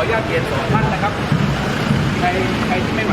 ออนุญาตเรียนสองท่านนะครับใครใครที่ไม่ไหว